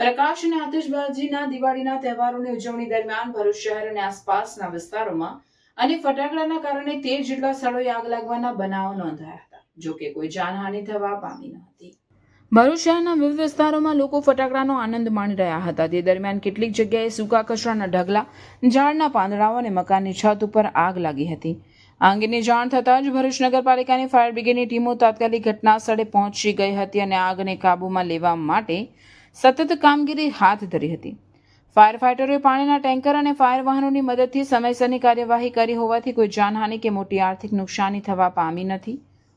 પ્રકાશ અને આતશબાજીના દિવાળીના તહેવારોની ઉજવણી દરમિયાન ભરૂચ શહેર અને આસપાસના વિસ્તારોમાં અને ફટાકડાના કારણે તેર જેટલા સ્થળોએ આગ લાગવાના બનાવો નોંધાયા હતા જોકે કોઈ જાનહાનિ થવા પામી ન હતી. ભરૂચ શહેરના વિવિધ વિસ્તારોમાં લોકો ફટાકડાનો આનંદ માણી રહ્યા હતા. તે દરમિયાન કેટલીક જગ્યાએ સૂકા કચરાના ઢગલા, ઝાડના પાંદડાઓ અને મકાનની છત ઉપર આગ લાગી હતી. આ અંગેની જાણ થતાં જ ભરૂચ નગરપાલિકાની ફાયર બ્રિગેડની ટીમો તાત્કાલિક ઘટના સ્થળે પહોંચી ગઈ હતી અને આગને કાબૂમાં લેવા માટે સતત કામગીરી હાથ ધરી હતી. ફાયર ફાઇટરોએ પાણીના ટેન્કર અને ફાયર વાહનોની મદદથી સમયસરની કાર્યવાહી કરી હોવાથી કોઈ જાનહાનિ કે મોટી આર્થિક નુકસાની થવા પામી નથી.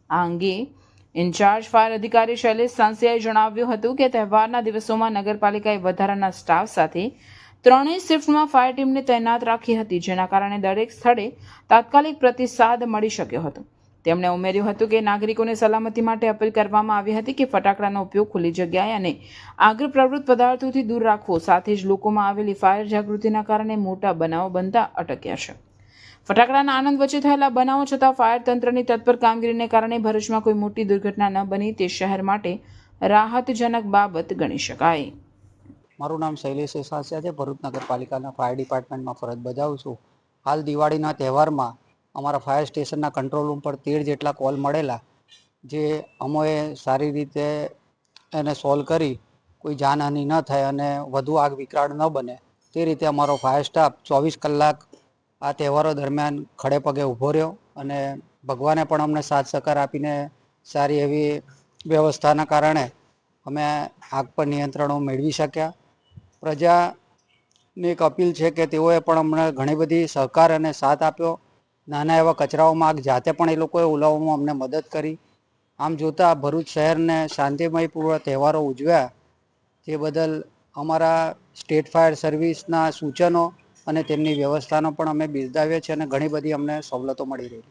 આ અંગે ઇન્ચાર્જ ફાયર અધિકારી શૈલેષ સાંસિયાએ જણાવ્યું હતું કે તહેવારના દિવસોમાં નગરપાલિકાએ વધારાના સ્ટાફ સાથે ત્રણેય શિફ્ટમાં ફાયર ટીમને તૈનાત રાખી હતી, જેના કારણે દરેક સ્થળે તાત્કાલિક પ્રતિસાદ મળી શક્યો હતો. તેમણે ઉમેર્યું હતું કે નાગરિકોને સલામતી માટે અપીલ કરવામાં આવી હતી કે ફટાકડાનો ઉપયોગ ખુલ્લી જગ્યાએ અને આગળ પ્રવૃત્ત પદાર્થોથી દૂર રાખવો. સાથે જ લોકોમાં આવેલી ફાયર જાગૃતિના કારણે મોટા બનાવો બનતા અટક્યા છે. ફટાકડાના આનંદ વચ્ચે થયેલા બનાવો છતાં ફાયર તંત્રની તત્પર કામગીરીને કારણે ભરૂચમાં કોઈ મોટી દુર્ઘટના ન બની તે શહેર માટે રાહતજનક બાબત ગણી શકાય. મારું નામ શૈલેષ એસાસિયા છે. ભરૂચ નગરપાલિકાના ફાયર ડિપાર્ટમેન્ટમાં ફરજ બજાવું છું. હાલ દિવાળીના તહેવારમાં અમારા ફાયર સ્ટેશનના કંટ્રોલ રૂમ પર તેર જેટલા કોલ મળેલા, જે અમોએ સારી રીતે એને સોલ્વ કરી, કોઈ જાનહાનિ ન થાય અને વધુ આગ વિકરાળ ન બને. તે રીતે અમારો ફાયર સ્ટાફ ચોવીસ કલાક આ તહેવારો દરમિયાન ખડે પગે ઊભો રહ્યો અને ભગવાને પણ અમને સાથ સહકાર આપીને સારી એવી વ્યવસ્થાના કારણે અમે આગ પર નિયંત્રણો મેળવી શક્યા. પ્રજાની એક અપીલ છે કે તેઓએ પણ અમને ઘણી બધી સહકાર અને સાથ આપ્યો. નાના એવા કચરાઓમાં આગ જાતે પણ એ લોકોએ ઓલાવવામાં અમને મદદ કરી. આમ જોતાં ભરૂચ શહેરને શાંતિમયપૂર્વક તહેવારો ઉજવ્યા. તે બદલ અમારા સ્ટેટ ફાયર સર્વિસના સૂચનો અને તેમની વ્યવસ્થાનો પણ અમે બિરદાવીએ છીએ અને ઘણી બધી અમને સવલતો મળી રહી છે.